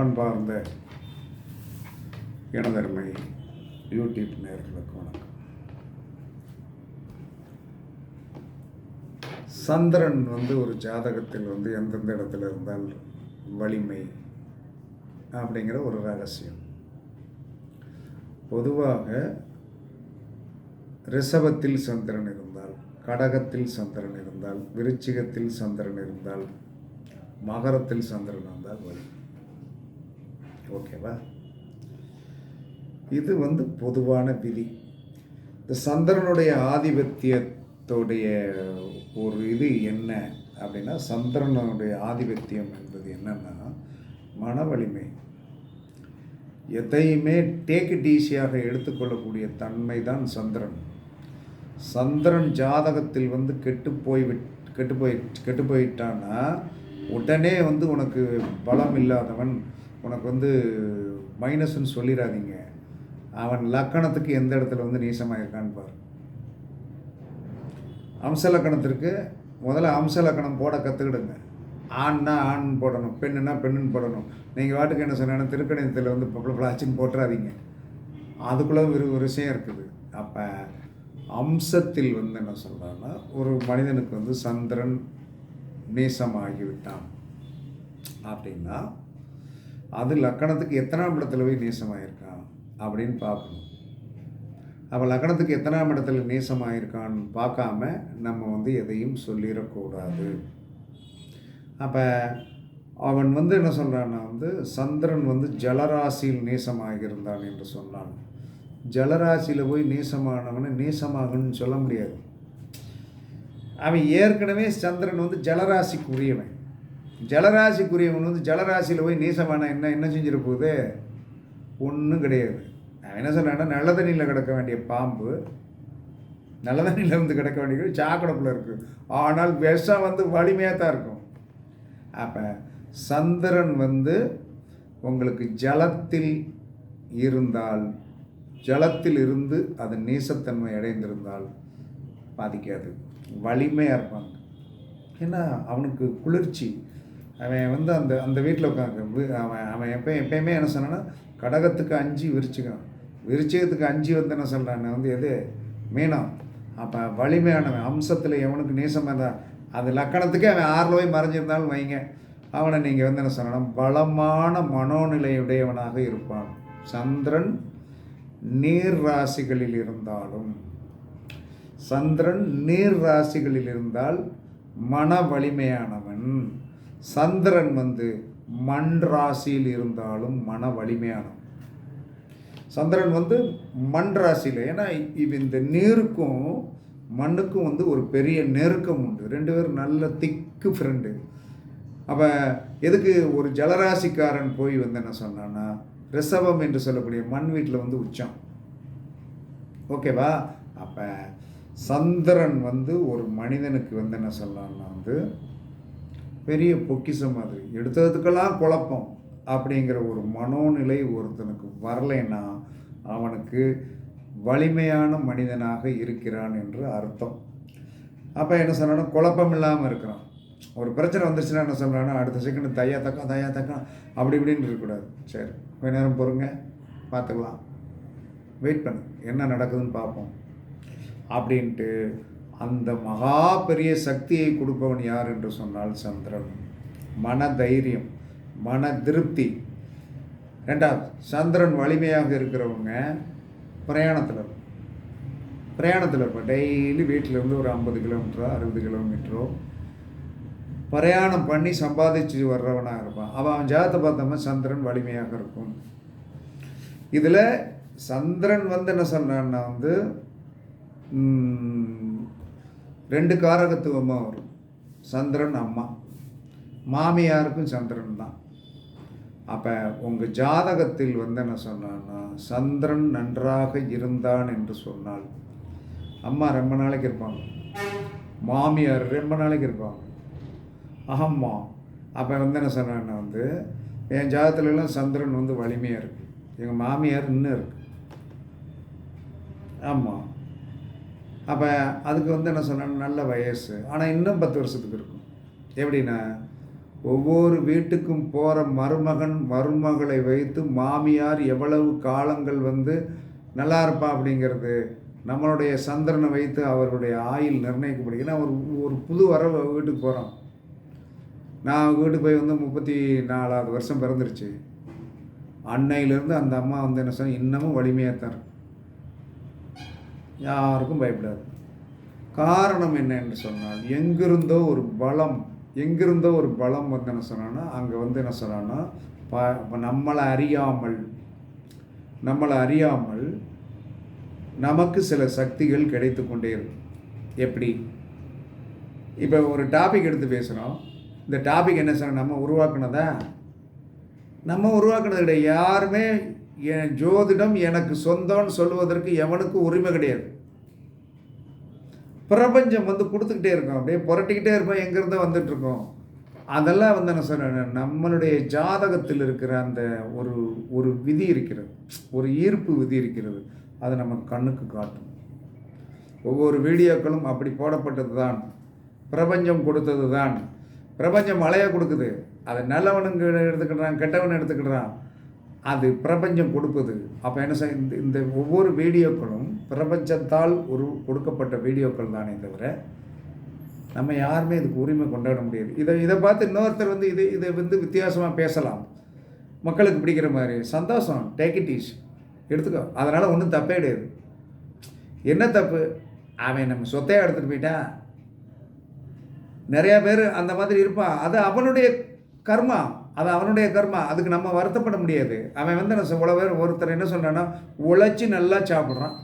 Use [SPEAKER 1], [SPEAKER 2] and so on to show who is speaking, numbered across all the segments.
[SPEAKER 1] அன்பார்ந்த இனதர்மை யூடியூப் நேர்களுக்கு வணக்கம். சந்திரன் வந்து ஒரு ஜாதகத்தில் வந்து எந்தெந்த இடத்துல இருந்தால் வலிமை அப்படிங்கிற ஒரு ரகசியம். பொதுவாக ரிஷபத்தில் சந்திரன் இருந்தால் கடகத்தில் சந்திரன் இருந்தால் விருச்சிகத்தில் சந்திரன் இருந்தால் மகரத்தில் சந்திரன் இருந்தால் வலிமை ஓகேவா? இது வந்து பொதுவான விதி. இந்த சந்திரனுடைய ஆதிபத்தியத்துடைய ஒரு இது என்ன அப்படின்னா சந்திரனுடைய ஆதிபத்தியம் என்பது என்னன்னா மன வலிமை எதையுமே டேக் இட் ஈஸியாக எடுத்துக்கொள்ளக்கூடிய தன்மை தான் சந்திரன். சந்திரன் ஜாதகத்தில் வந்து கெட்டு போய் விட் கெட்டு போய் கெட்டு போயிட்டான்னா உடனே வந்து உனக்கு பலம் இல்லாதவன் உனக்கு வந்து மைனஸ்ன்னு சொல்லிடாதீங்க அவன் லக்கணத்துக்கு எந்த இடத்துல வந்து நீசமாக இருக்கான்னு பாரு. அம்ச லக்கணத்திற்கு முதல்ல அம்ச லக்கணம் போட கற்றுக்கிடுங்க ஆண்னா ஆண் போடணும் பெண்ணுனா பெண்ணுன்னு போடணும். நீங்கள் வாட்டுக்கு என்ன சொன்னா திருக்கணிதத்தில் வந்து பப்பள பிளாச்சின்னு போட்டுறாதீங்க. அதுக்குள்ளே ஒரு ஒரு விஷயம் இருக்குது. அப்போ அம்சத்தில் வந்து என்ன சொல்கிறான்னா ஒரு மனிதனுக்கு வந்து சந்திரன் நேசமாகிவிட்டான். அப்படின்னா அது லக்கணத்துக்கு எத்தனாம் இடத்துல போய் நேசமாயிருக்கான் அப்படின்னு பார்க்கணும். அப்போ லக்கணத்துக்கு எத்தனாம் இடத்துல நேசமாயிருக்கான்னு பார்க்காம நம்ம வந்து எதையும் சொல்லிடக்கூடாது. அப்போ அவன் வந்து என்ன சொல்கிறான்னா வந்து சந்திரன் வந்து ஜலராசியில் நேசமாகியிருந்தான் என்று சொன்னான். ஜலராசியில் போய் நேசமானவனை நேசமாகணும்னு சொல்ல முடியாது. அவன் ஏற்கனவே சந்திரன் வந்து ஜலராசிக்குரியவன். ஜலராசிக்குரியவன் வந்து ஜலராசியில் போய் நீசமான என்ன என்ன செஞ்சிட போகுது? ஒன்றும் கிடையாது. நான் என்ன சொன்னேன்னா நல்ல தண்ணியில் கிடக்க வேண்டிய பாம்பு நல்ல தண்ணியில் வந்து கிடக்க வேண்டிய சாக்கடைக்குள்ளே இருக்குது ஆனால் விஷம் வந்து வலிமையாக தான் இருக்கும். அப்போ சந்திரன் வந்து உங்களுக்கு ஜலத்தில் இருந்தால் ஜலத்தில் இருந்து அது நீசத்தன்மை அடைந்திருந்தால் பாதிக்காது. வலிமையாக இருப்பாங்க. ஏன்னா அவனுக்கு குளிர்ச்சி அவன் வந்து அந்த அந்த வீட்டில் உட்காந்து அவன் அவன் எப்போ எப்பயுமே என்ன சொன்னான்னா கடகத்துக்கு அஞ்சு விரிச்சிக்கான் விரிச்சகத்துக்கு அஞ்சு வந்து என்ன சொல்கிறான் வந்து எது? மீனம். அப்போ வலிமையானவன் அம்சத்தில் எவனுக்கு நேசமாக இருந்தால் அது லக்கணத்துக்கே அவன் ஆறில் போய் மறைஞ்சிருந்தாலும் வைங்க. அவனை நீங்கள் வந்து என்ன சொல்லணும்? பலமான மனோநிலையுடையவனாக இருப்பான். சந்திரன் நீர் ராசிகளில் இருந்தாலும் சந்திரன் நீர் ராசிகளில் இருந்தால் மன வலிமையானவன். சந்திரன் வந்து மண் ராசியில் இருந்தாலும் மன வலிமையானவன். சந்திரன் வந்து மண் ராசியில் ஏன்னா இது இந்த நீருக்கும் மண்ணுக்கும் வந்து ஒரு பெரிய நெருக்கம் உண்டு. ரெண்டு பேரும் நல்ல திக்கு ஃப்ரெண்டு அப்போ எதுக்கு ஒரு ஜலராசிக்காரன் போய் வந்து என்ன சொன்னான்னா ரிசவம் என்று சொல்லக்கூடிய மண் வீட்டில் வந்து உச்சம். ஓகேவா அப்போ சந்திரன் வந்து ஒரு மனிதனுக்கு வந்து என்ன சொல்லலாம்னா வந்து பெரிய பொக்கிஷம் மாதிரி. எடுத்ததுக்கெல்லாம் குழப்பம். அப்படிங்கிற ஒரு மனோநிலை ஒருத்தனுக்கு வரலைன்னா அவனுக்கு வலிமையான மனிதனாக இருக்கிறான் என்று அர்த்தம். அப்போ என்ன சொன்னாலும் குழப்பம் இல்லாமல் இருக்கிறான். ஒரு பிரச்சனை வந்துருச்சுன்னா என்ன சொல்கிறான்னா அடுத்த செகண்ட் தையா தக்கா தையா தக்கா அப்படி இப்படின்னு இருக்கக்கூடாது. சரி கொஞ்ச நேரம் பொறுங்க பார்த்துக்கலாம். வெயிட் பண்ணு என்ன நடக்குதுன்னு பார்ப்போம். அப்படின்ட்டு அந்த மகா பெரிய சக்தியை கொடுப்பவன் யார் என்று சொன்னால் சந்திரன். மன தைரியம் மன திருப்தி ரெண்டாவது சந்திரன் வலிமையாக இருக்கிறவங்க பிரயாணத்தில் பிரயாணத்தில் இருப்பேன் டெய்லி வீட்டிலேருந்து ஒரு ஐம்பது கிலோமீட்டரோ அறுபது கிலோமீட்டரோ பிரயாணம் பண்ணி சம்பாதிச்சு வர்றவனாக இருப்பான். அவன் அவன் ஜாதத்தை பார்த்தோம்னா சந்திரன் வலிமையாக இருக்கும். இதில் சந்திரன் வந்து என்ன சொன்னான்னா வந்து ரெண்டு காரகத்துவமாக வரும். சந்திரன் அம்மா. மாமியாருக்கும் சந்திரன் தான். அப்போ உங்கள் ஜாதகத்தில் வந்து என்ன சொன்னான்னா சந்திரன் நன்றாக இருந்தான் என்று சொன்னால் அம்மா ரொம்ப நாளைக்கு இருப்பாங்க. மாமியார் ரொம்ப நாளைக்கு இருப்பாங்க. அகம்மா அப்போ வந்து என்ன சொன்னான்னா வந்து என் ஜாதகத்துலலாம் சந்திரன் வந்து வலிமையாக இருக்குது எங்கள் மாமியார் இன்னும் இருக்குது ஆமாம் அப்போ அதுக்கு வந்து என்ன சொன்னா நல்ல வயசு. ஆனால் இன்னும் பத்து வருஷத்துக்கு இருக்கும். எப்படின்னா ஒவ்வொரு வீட்டுக்கும் போகிற மருமகன் மருமகளை வைத்து மாமியார் எவ்வளவு காலங்கள் வந்து நல்லா இருப்பா அப்படிங்கிறது நம்மளுடைய சந்திரனை வைத்து அவருடைய ஆயில் நிர்ணயிக்கப்படுகிறது ஒரு ஒரு புது வர வீட்டுக்கு போகிறோம் நான் வீட்டுக்கு போய் வந்து முப்பத்தி நாலாவது வருஷம் பிறந்துருச்சு. அன்னையிலேருந்து அந்த அம்மா வந்து என்ன சொன்னால் இன்னமும் வலிமையாக தான் இருக்கும் யாருக்கும் பயப்படாது. காரணம் என்ன என்று சொன்னால் எங்கிருந்தோ ஒரு பலம் எங்கிருந்தோ ஒரு பலம் வந்து என்ன சொன்னான்னா அங்கே வந்து என்ன சொன்னான்னா ப நம்மளை அறியாமல் நம்மளை அறியாமல் நமக்கு சில சக்திகள் கிடைத்து கொண்டே இருக்கும். எப்படி? இப்போ ஒரு டாபிக் எடுத்து பேசுகிறோம் இந்த டாபிக் என்ன சொன்னால் நம்ம உருவாக்குனதா? நம்ம உருவாக்குனது கிடையாது யாருமே என் ஜோதிடம் எனக்கு சொந்தம்னு சொல்லுவதற்கு எவனுக்கும் உரிமை கிடையாது. பிரபஞ்சம் வந்து கொடுத்துக்கிட்டே இருக்கும். அப்படியே புரட்டிக்கிட்டே இருப்போம். எங்கேருந்து வந்துட்டு இருக்கோம் அதெல்லாம் வந்து என்ன சொல்கிறேன் நம்மளுடைய ஜாதகத்தில் இருக்கிற அந்த ஒரு ஒரு விதி இருக்கிறது. ஒரு ஈர்ப்பு விதி இருக்கிறது. அது நம்ம கண்ணுக்கு காட்டும். ஒவ்வொரு வீடியோக்களும் அப்படி போடப்பட்டது தான். பிரபஞ்சம் கொடுத்தது தான். பிரபஞ்சம் மழையை கொடுக்குது. அதை நல்லவனுங்க எடுத்துக்கிட்டான் கெட்டவன் எடுத்துக்கிட்டான் அது பிரபஞ்சம் கொடுப்பது. அப்போ என்ன செய்ய இந்த இந்த ஒவ்வொரு வீடியோக்களும் பிரபஞ்சத்தால் ஒரு கொடுக்கப்பட்ட வீடியோக்கள் தானே தவிர நம்ம யாருமே இதுக்கு உரிமை கொண்டாட முடியாது. இதை இதை பார்த்து இன்னொருத்தர் வந்து இது இதை வந்து வித்தியாசமாக பேசலாம். மக்களுக்கு பிடிக்கிற மாதிரி. சந்தோஷம். டேக் இட் ஈஸ் எடுத்துக்கோ. அதனால் ஒன்றும் தப்பே கிடையாது. என்ன தப்பு? அவன் நம்ம சொத்தையாக எடுத்துகிட்டு போயிட்டான் நிறையா பேர் அந்த மாதிரி இருப்பான் அது அவனுடைய கர்மா. அது அவனுடைய கர்மா. அதுக்கு நம்ம வருத்தப்பட முடியாது. அவன் வந்து என்ன இவ்வளோ பேர் ஒருத்தர் என்ன சொல்கிறான்னா உழைச்சி நல்லா சாப்பிட்றான்.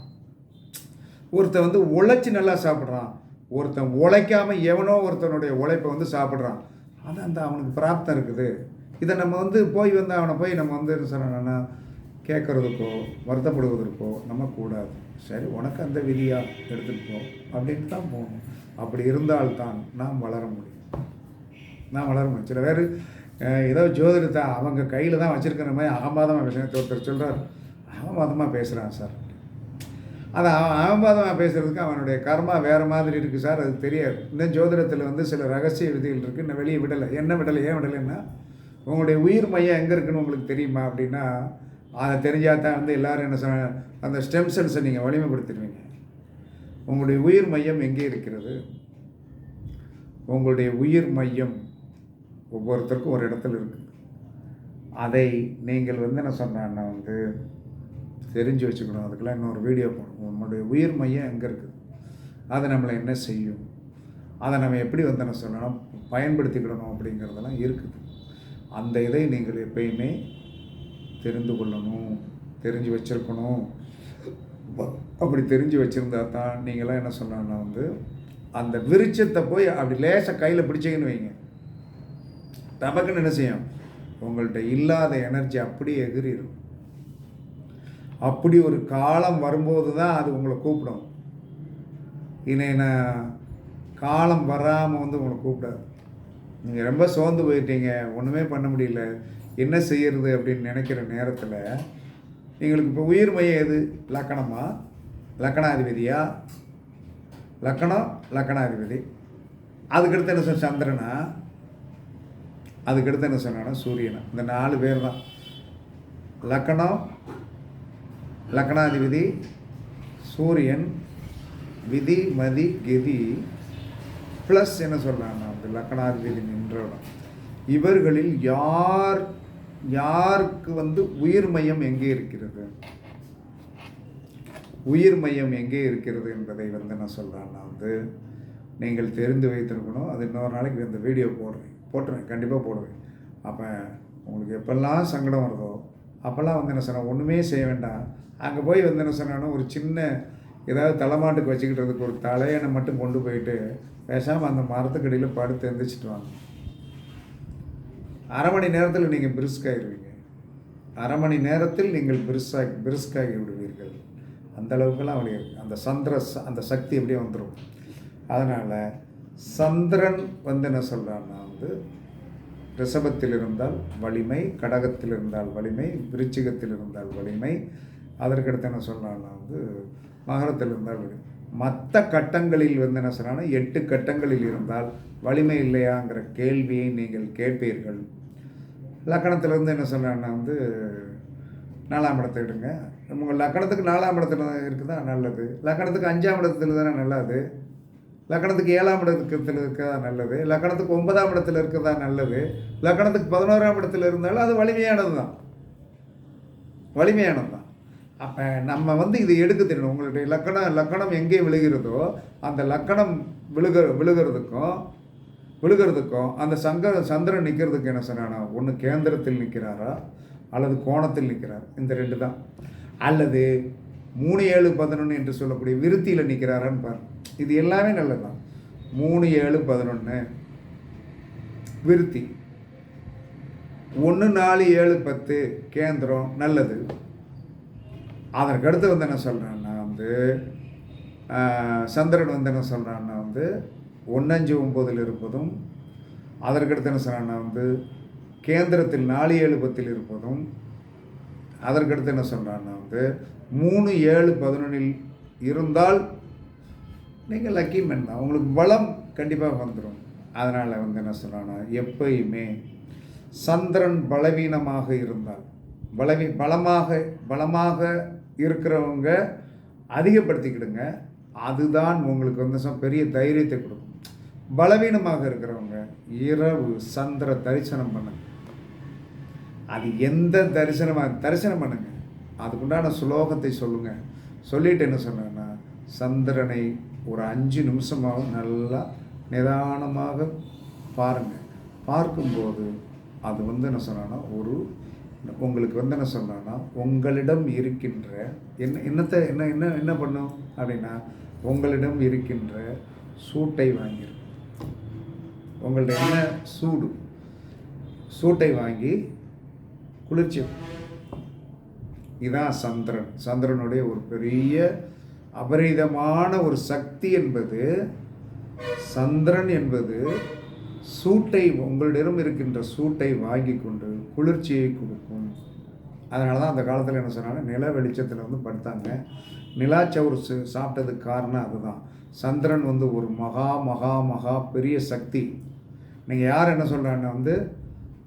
[SPEAKER 1] ஒருத்தன் வந்து உழைச்சி நல்லா சாப்பிட்றான். ஒருத்தன் உழைக்காமல் எவனோ ஒருத்தனுடைய உழைப்பை வந்து சாப்பிட்றான். அது அந்த அவனுக்கு பிராப்தம் இருக்குது. இதை நம்ம வந்து போய் வந்து அவனை போய் நம்ம வந்து என்ன சொல்லணும்னா கேட்குறதுக்கோ வருத்தப்படுவதற்கோ நம்ம கூடாது. சரி உனக்கு அந்த விதியாக எடுத்துகிட்டு போ. அப்படின்னு தான் போகணும். அப்படி இருந்தால்தான் நாம் வளர முடியும். நான் வளர முடியும். சில பேர் ஏதோ ஜோதிடத்தை அவங்க கையில் தான் வச்சுருக்கிற மாதிரி அகம்பாதமாக பேசுகிறேன் ஒருத்தர் சொல்கிறார் அகம்பாதமாக பேசுகிறான் சார். அது அவன் அகம்பாதமாக பேசுகிறதுக்கு அவனுடைய கர்மா வேறு மாதிரி இருக்குது சார் அது தெரியாது. இன்னும் ஜோதிடத்தில் வந்து சில ரகசிய விதிகள் இருக்குது இன்னும் வெளியே விடலை. என்ன விடலை ஏன் விடலைன்னா உங்களுடைய உயிர் மையம் எங்கே இருக்குன்னு உங்களுக்கு தெரியுமா அப்படின்னா அதை தெரிஞ்சால் தான் வந்து எல்லோரும் என்ன சொன்ன அந்த ஸ்டெம் செல்ஸை நீங்கள் வலிமைப்படுத்திடுவீங்க. உங்களுடைய உயிர் மையம் எங்கே இருக்கிறது? உங்களுடைய உயிர் மையம் ஒவ்வொருத்தருக்கும் ஒரு இடத்துல இருக்குது அதை நீங்கள் வந்து என்ன சொன்னா வந்து தெரிஞ்சு வச்சுக்கணும். அதுக்கெல்லாம் இன்னொரு வீடியோ போடணும். உங்களுடைய உயிர் மையம் எங்கே இருக்குது? அது நம்மளை என்ன செய்யும்? அதை நம்ம எப்படி வந்து என்ன சொல்லணும்? பயன்படுத்திக்கிடணும் அப்படிங்கிறதெல்லாம் இருக்குது. அந்த இதை நீங்கள் எப்பயுமே தெரிந்து கொள்ளணும். தெரிஞ்சு வச்சுருக்கணும். அப்படி தெரிஞ்சு வச்சுருந்தா தான் நீங்களாம் என்ன சொன்னா வந்து அந்த விருச்சத்தை போய் அப்படி லேசாக கையில் பிடிச்சிங்கன்னு வைங்க. நமக்குன்னு என்ன செய்யும்? உங்கள்கிட்ட இல்லாத எனர்ஜி அப்படியே எகிரிடும் அப்படி ஒரு காலம் வரும்போது தான் அது உங்களை கூப்பிடும். இனி காலம் வராமல் வந்து உங்களை கூப்பிடாது. நீங்கள் ரொம்ப சோர்ந்து போயிட்டீங்க ஒன்றுமே பண்ண முடியல என்ன செய்யறது அப்படின்னு நினைக்கிற நேரத்தில் எங்களுக்கு இப்போ உயிர் மையம் எது? லக்கணமா? லக்கணாதிபதியா? லக்கணம் லக்கணாதிபதி. அதுக்கடுத்து என்ன சொன்ன சந்திரனா? அதுக்கடுத்து என்ன சொன்னான்னா சூரியனை. இந்த நாலு பேர் தான். லக்கணம் லக்கணாதிபதி சூரியன் விதி மதி கெதி ப்ளஸ் என்ன சொல்கிறாங்கன்னா வந்து லக்கணாதிபதி நின்றவன். இவர்களில் யார் யாருக்கு வந்து உயிர் மையம் எங்கே இருக்கிறது? உயிர் மையம் எங்கே இருக்கிறது என்பதை வந்து நான் சொல்கிறேன்னா வந்து நீங்கள் தெரிந்து வைத்திருக்கணும். அது இன்னொரு நாளைக்கு இந்த வீடியோ போடுறேன். போட்டுருவேன் கண்டிப்பாக போடுவேன். அப்போ உங்களுக்கு எப்பெல்லாம் சங்கடம் வருதோ அப்போல்லாம் வந்து என்ன சொன்னால் ஒன்றுமே செய்ய வேண்டாம். அங்கே போய் வந்து என்ன சொன்னாலும் ஒரு சின்ன ஏதாவது தலைமாட்டுக்கு வச்சுக்கிட்டதுக்கு ஒரு தலையணை மட்டும் கொண்டு போயிட்டு பேசாமல் அந்த மரத்துக்கடியில் படுத்து எந்திரிச்சிட்டு வாங்க. அரை மணி நேரத்தில் நீங்கள் பிரிஸ்காகிடுவீங்க அரை மணி நேரத்தில் நீங்கள் பிரிஸ்காகி பிரிஸ்காகி விடுவீர்கள். அந்த அளவுக்குலாம் அப்படி அந்த சந்திர ச- அந்த சக்தி அப்படியே வந்துடும் அதனால் சந்திரன் வந்து என்ன சொல்கிறான்னா வந்து ரிஷபத்தில் இருந்தால் வலிமை கடகத்தில் இருந்தால் வலிமை விருச்சிகத்தில் இருந்தால் வலிமை அதற்கடுத்து என்ன சொல்கிறான்னா வந்து மகரத்தில் இருந்தால் வலிமை மற்ற கட்டங்களில் வந்து என்ன சொன்னா எட்டு கட்டங்களில் இருந்தால் வலிமை இல்லையாங்கிற கேள்வியை நீங்கள் கேட்பீர்கள். லக்கணத்திலேருந்து என்ன சொன்னான்னா வந்து நாலாம் இடத்தை எடுங்க. உங்கள் லக்கணத்துக்கு நாலாம் இடத்துல இருக்குதா? நல்லது. லக்கணத்துக்கு அஞ்சாம் இடத்துல தானே நல்லது லக்கணத்துக்கு ஏழாம் இடத்துல இருக்கிறதா நல்லது லக்கணத்துக்கு ஒன்பதாம் இடத்துல இருக்கிறதா நல்லது லக்கணத்துக்கு பதினோராம் இடத்துல இருந்தாலும் அது வலிமையானது தான். வலிமையானது தான். அப்போ நம்ம வந்து இதை எடுக்க தெரியணும் உங்களுடைய லக்கணம் லக்கணம் எங்கே விழுகிறதோ அந்த லக்கணம் விழுக விழுகிறதுக்கும் விழுகிறதுக்கும் அந்த சங்க சந்திரன் நிற்கிறதுக்கு என்ன சொன்னானா ஒன்று கேந்திரத்தில் நிற்கிறாரா அல்லது கோணத்தில் நிற்கிறார் இந்த ரெண்டு தான். அல்லது மூணு ஏழு பதினொன்று என்று சொல்லக்கூடிய விருத்தியில் நிற்கிறாரான்னு பாருங்கள் இது எல்லாமே நல்லது தான் மூணு ஏழு பதினொன்று விருத்தி. ஒன்று நாலு ஏழு பத்து கேந்திரம் நல்லது. அதற்கு அடுத்து வந்து என்ன சொல்கிறேன்னா வந்து சந்திரன் வந்து என்ன சொல்கிறான்னா வந்து ஒன்னஞ்சு ஒம்போதில் இருப்பதும் அதற்கடுத்து என்ன சொல்கிறான்னா வந்து கேந்திரத்தில் நாலு ஏழு பத்தில் இருப்பதும் அதற்கடுத்து என்ன சொல்கிறான்னா வந்து மூணு ஏழு பதினொன்றில் இருந்தால் நீங்கள் லக்கி மென் தான். உங்களுக்கு பலம் கண்டிப்பாக வந்துடும் அதனால் வந்து என்ன சொல்கிறான்னா எப்பயுமே சந்திரன் பலவீனமாக இருந்தால் பலவி பலமாக பலமாக இருக்கிறவங்க அதிகப்படுத்திக்கிடுங்க. அதுதான் உங்களுக்கு வந்து பெரிய தைரியத்தை கொடுக்கும். பலவீனமாக இருக்கிறவங்க இரவு சந்திர தரிசனம் பண்ணுங்க. அது எந்த தரிசனமாக தரிசனம் பண்ணுங்க. அதுக்குண்டான ஸ்லோகத்தை சொல்லுங்கள் சொல்லிட்டு என்ன சொன்னேன்னா சந்திரனை ஒரு அஞ்சு நிமிஷமாக நல்லா நிதானமாக பாருங்கள் பார்க்கும்போது அது வந்து என்ன சொன்னான்னா ஒரு உங்களுக்கு வந்து என்ன சொன்னான்னா உங்களிடம் இருக்கின்ற என்ன என்னத்தை என்ன என்ன என்ன பண்ணும் அப்படின்னா உங்களிடம் இருக்கின்ற சூட்டை வாங்கிடும் உங்கள்ட்ட என்ன சூடு? சூட்டை வாங்கி குளிர்ச்சி இதுதான் சந்திரன். சந்திரனுடைய ஒரு பெரிய அபரிதமான ஒரு சக்தி என்பது சந்திரன் என்பது சூட்டை உங்களிடம் இருக்கின்ற சூட்டை வாங்கி கொண்டு குளிர்ச்சியை கொடுக்கும். அதனால தான் அந்த காலத்தில் என்ன சொன்னாங்க? நில வெளிச்சத்தில் வந்து படுத்தாங்க. நிலாச்சவுறு சு- சாப்பிட்டதுக்கு காரணம் அதுதான். சந்திரன் வந்து ஒரு மகா மகா மகா பெரிய சக்தி. நீங்கள் யார் என்ன சொல்கிறாங்கன்னா வந்து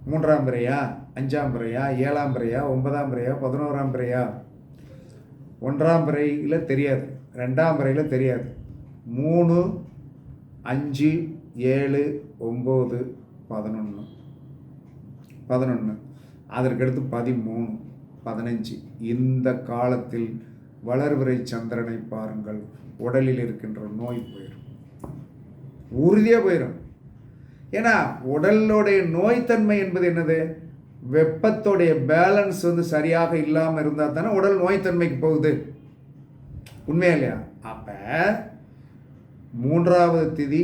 [SPEAKER 1] மூன்றாம் பிறையா அஞ்சாம் பிறையா ஏழாம் பிறையா ஒன்பதாம் பிறையா பதினோராம் பிறையா? ஒன்றாம் பிறையில் தெரியாது. ரெண்டாம் வரையில் தெரியாது. மூணு அஞ்சு ஏழு ஒம்பது பதினொன்று பதினொன்று அதற்கடுத்து பதிமூணு பதினஞ்சு. இந்த காலத்தில் வளர்விரை சந்திரனை பாருங்கள். உடலில் இருக்கின்ற நோய் போயிடும் உறுதியாக போயிடும் ஏன்னா உடலுடைய நோய்த்தன்மை என்பது என்னது? வெப்பத்தோடைய பேலன்ஸ் வந்து சரியாக இல்லாமல் இருந்தால் தானே உடல் நோய்த்தன்மைக்கு போகுது. உண்மையா இல்லையா? அப்போ மூன்றாவது திதி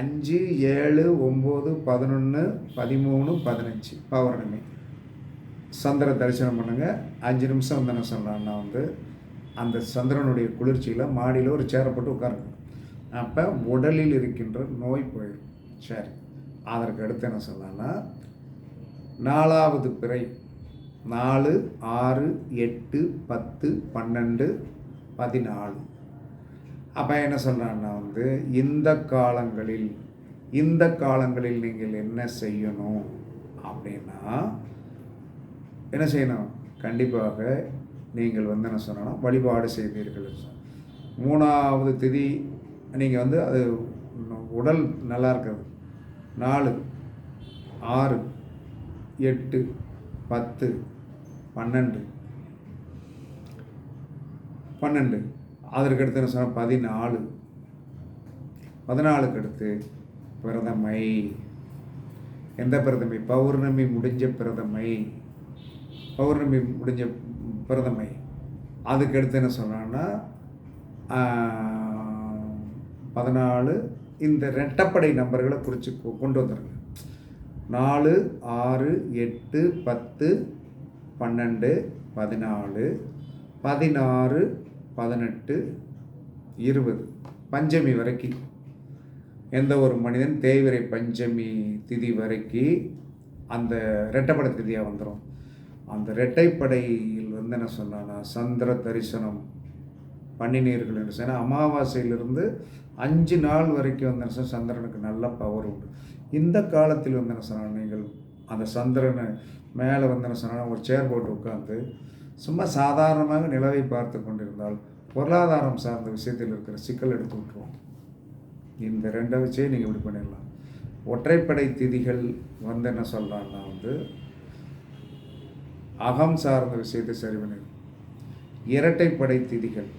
[SPEAKER 1] அஞ்சு ஏழு ஒம்பது பதினொன்று பதிமூணு பதினஞ்சு. பௌர்ணமி சந்திர தரிசனம் பண்ணுங்க. அஞ்சு நிமிஷம் வந்து என்ன சொல்கிறான்னா வந்து அந்த சந்திரனுடைய குளிர்ச்சியில் மாடியில் ஒரு சேரை போட்டு உட்காருங்க. அப்போ உடலில் இருக்கின்ற நோய் போயிடும் சரி. அதற்கு அடுத்து என்ன சொல்லலாம்னா நாலாவது பிறை. நாலு ஆறு எட்டு பத்து பன்னெண்டு பதினாலு அப்போ என்ன சொல்கிறான்னா வந்து இந்த காலங்களில் இந்த காலங்களில் நீங்கள் என்ன செய்யணும் அப்படின்னா என்ன செய்யணும்? கண்டிப்பாக நீங்கள் வந்து என்ன சொன்னோன்னா வழிபாடு செய்வீர்கள் மூணாவது திதி நீங்கள் வந்து அது உடல் நல்லா இருக்கிறது. நாலு ஆறு எட்டு பத்து பன்னெண்டு பன்னெண்டு. அதற்கு அடுத்து என்ன சொன்னால் பதினாலு. பதினாலுக்கு அடுத்து பிரதமை. எந்த பிரதமை? பௌர்ணமி முடிஞ்ச பிரதமை. பௌர்ணமி முடிஞ்ச பிரதமை. அதுக்கு அடுத்து என்ன சொன்னான்னா பதினாலு. இந்த ரெட்டப்படை நம்பர்களை குறித்து கொ- கொண்டு வந்துடுங்க நாலு ஆறு எட்டு பத்து பன்னெண்டு பதினாலு. பதினாறு பதினெட்டு இருபது. பஞ்சமி வரைக்கும் எந்த ஒரு மனிதன் தேய்விரை பஞ்சமி திதி வரைக்கும் அந்த ரெட்டைப்படை திதியாக வந்துடும் அந்த ரெட்டைப்படையில் வந்து என்ன சொன்னான்னா சந்திர தரிசனம் பண்ணினீர்கள் என்று சொன்னால் அமாவாசையிலிருந்து அஞ்சு நாள் வரைக்கும் வந்து என்ன சந்திரனுக்கு நல்ல பவர் உண்டு. இந்த காலத்தில் வந்து என்ன சொன்னால் நீங்கள் அந்த சந்திரனை மேலே வந்து என்ன சொன்னால் ஒரு சேர் போட்டு உட்காந்து சும்மா சாதாரணமாக நிலவை பார்த்து கொண்டிருந்தால் பொருளாதாரம் சார்ந்த விஷயத்தில் இருக்கிற சிக்கல் எடுத்து விட்டுருவோம். இந்த ரெண்டை வச்சே நீங்கள் இப்படி பண்ணிடலாம். ஒற்றைப்படை திதிகள் வந்து என்ன சொல்லலாம்னா வந்து அகம் சார்ந்த விஷயத்தை சரி பண்ணிடும் இரட்டைப்படை திதிகள்.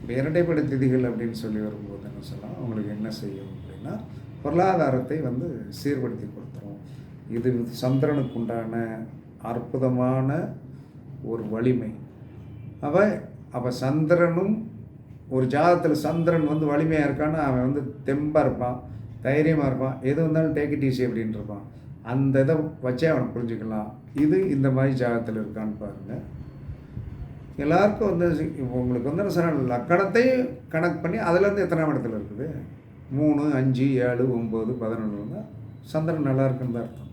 [SPEAKER 1] இப்போ இரட்டைப்படை திதிகள் அப்படின்னு சொல்லி வரும்போது என்ன சொல்லலாம்? உங்களுக்கு என்ன செய்யும் அப்படின்னா பொருளாதாரத்தை வந்து சீர்படுத்தி கொடுத்துரும். இது சந்திரனுக்கு உண்டான அற்புதமான ஒரு வலிமை. அவ அவள் சந்திரனும் ஒரு ஜாதகத்தில் சந்திரன் வந்து வலிமையாக இருக்கான்னா அவன் வந்து தெம்பாக இருப்பான் தைரியமாக இருப்பான் எது வந்தாலும் டேக் இட் ஈஸி அப்படின்னு இருப்பான். அந்த இதை வச்சே அவனை புரிஞ்சுக்கலாம். இது இந்த மாதிரி ஜாதகத்தில் இருக்கான்னு பாருங்கள் எல்லாருக்கும் வந்து இப்போ உங்களுக்கு வந்து என்ன சொன்ன லக்கணத்தையும் கணக்கு பண்ணி அதுலேருந்து எத்தனாம் இடத்துல இருக்குது? மூணு அஞ்சு ஏழு ஒம்பது பதினொன்று சந்திரன் நல்லா இருக்குன்னு தான் அர்த்தம்.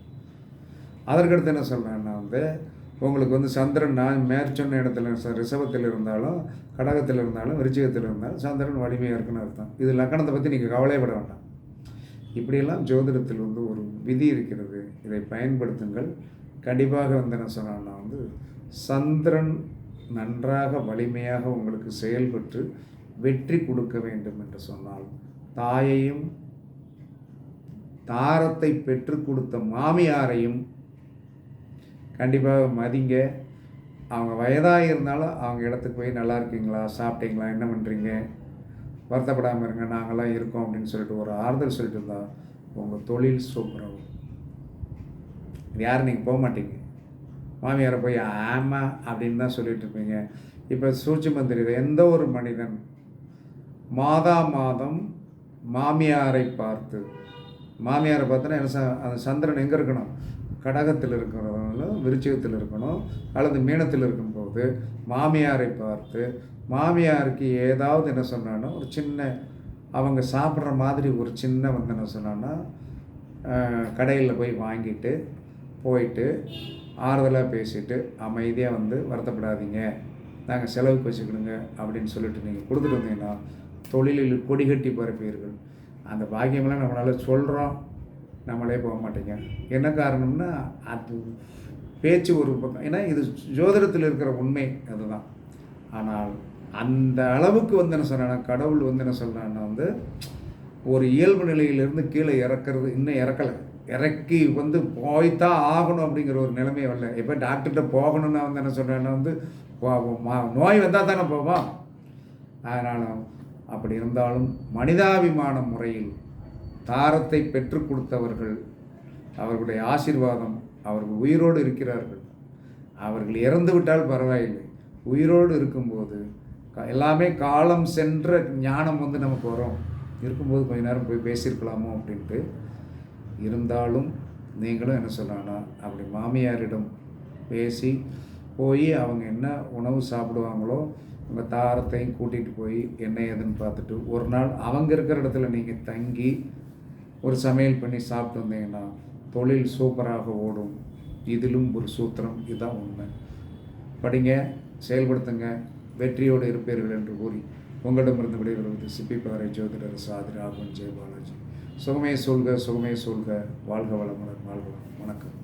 [SPEAKER 1] அதற்கடுத்து என்ன சொல்கிறேன்னா வந்து உங்களுக்கு வந்து சந்திரன் நான் மேற்சொன்ன இடத்துல ச- ரிஷபத்தில் இருந்தாலும் கடகத்தில் இருந்தாலும் விருச்சிகத்தில் இருந்தாலும் சந்திரன் வலிமையாக இருக்குன்னு அர்த்தம். இது லக்கணத்தை பற்றி நீங்கள் கவலைப்பட வேண்டாம். இப்படியெல்லாம் ஜோதிடத்தில் வந்து ஒரு விதி இருக்கிறது. இதை பயன்படுத்துங்கள். கண்டிப்பாக வந்து என்ன சொன்னான்னா வந்து சந்திரன் நன்றாக வலிமையாக உங்களுக்கு செயல்பட்டு வெற்றி கொடுக்க வேண்டும் என்று சொன்னால் தாயையும் தாரத்தை பெற்றுக் கொடுத்த மாமியாரையும் கண்டிப்பாக மதிங்க. அவங்க வயதாக இருந்தாலும் அவங்க இடத்துக்கு போய் நல்லா இருக்கீங்களா? சாப்பிட்டீங்களா? என்ன பண்ணுறீங்க வருத்தப்படாமல் இருங்க நாங்களாம் இருக்கோம் அப்படின்னு சொல்லிட்டு ஒரு ஆறுதல் சொல்லிட்டு இருந்தால் உங்கள் தொழில் சூப்பராகும் இது யாரும் நீங்கள் போக மாட்டீங்க. மாமியாரை போய் ஆமாம் அப்படின்னு தான் சொல்லிட்டு இருப்பீங்க. இப்போ சூழ்ச்சி மந்திரியில் எந்த ஒரு மனிதன் மாதா மாதம் மாமியாரை பார்த்து மாமியாரை பார்த்தோன்னா என்ன ச- அந்த சந்திரன் எங்கே இருக்கணும்? கடகத்தில் இருக்கிறவங்களும் விருச்சிகத்தில் இருக்கணும் அல்லது மீனத்தில் இருக்கும்போது மாமியாரை பார்த்து மாமியாருக்கு ஏதாவது என்ன சொன்னான்னா ஒரு சின்ன அவங்க சாப்பிட்ற மாதிரி ஒரு சின்ன வந்து என்ன சொன்னான்னா கடையில் போய் வாங்கிட்டு போயிட்டு ஆறுதலாக பேசிட்டு அமைதியாக வந்து வருத்தப்படாதீங்க. நாங்கள் செலவுக்கு வச்சுக்கிடுங்க அப்படின்னு சொல்லிட்டு நீங்கள் கொடுத்துட்டு வந்தீங்கன்னா தொழிலில் கொடிகட்டி பரப்பீர்கள் அந்த பாக்கியமெல்லாம் நம்மளால் சொல்கிறோம் நம்மளே போக மாட்டேங்க. என்ன காரணம்னா அது பேச்சு ஒரு பக்கம். ஏன்னா இது ஜோதிடத்தில் இருக்கிற உண்மை அதுதான். ஆனால் அந்த அளவுக்கு வந்து என்ன சொன்னா கடவுள் வந்து என்ன சொல்கிறான்னா வந்து ஒரு இயல்பு நிலையிலிருந்து கீழே இறக்குறது இன்னும் இறக்கலை. இறக்கி வந்து போய்த்தான் ஆகணும் அப்படிங்கிற ஒரு நிலைமை வரல. இப்போ டாக்டர்கிட்ட போகணும்னா வந்து என்ன சொல்கிறேன்னா வந்து நோய் வந்தால் தானே போவோம். அதனால் அப்படி இருந்தாலும் மனிதாபிமான முறையில் தாரத்தை பெற்றுக் கொடுத்தவர்கள் அவர்களுடைய ஆசீர்வாதம் அவர்கள் உயிரோடு இருக்கிறார்கள். அவர்கள் இறந்து விட்டால் பரவாயில்லை. உயிரோடு இருக்கும்போது எல்லாமே காலம் சென்ற ஞானம் வந்து நமக்கு வரும். இருக்கும்போது கொஞ்ச நேரம் போய் பேசியிருக்கலாமோ அப்படின்ட்டு இருந்தாலும் நீங்களும் என்ன சொல்லலாம்னா அப்படி மாமியாரிடம் பேசி போய் அவங்க என்ன உணவு சாப்பிடுவாங்களோ உங்கள் தாரத்தையும் கூட்டிகிட்டு போய் என்ன ஏதுன்னு பார்த்துட்டு ஒரு நாள் அவங்க இருக்கிற இடத்துல நீங்கள் தங்கி ஒரு சமையல் பண்ணி சாப்பிட்டு வந்தீங்கன்னா தொழில் சூப்பராக ஓடும். இதிலும் ஒரு சூத்திரம் இதுதான் உண்மை. படிங்க செயல்படுத்துங்க வெற்றியோடு இருப்பீர்கள் என்று கூறி உங்களிடமிருந்து விடைபெறுவது சிப்பிப்பாறை ஜோதிடர் சாதி ராகவன் ஜெய பாலாஜி சுகமே சொல்க சுகமே சொல்க. வாழ்க வளமுடன் வாழ்க வளம். வணக்கம்.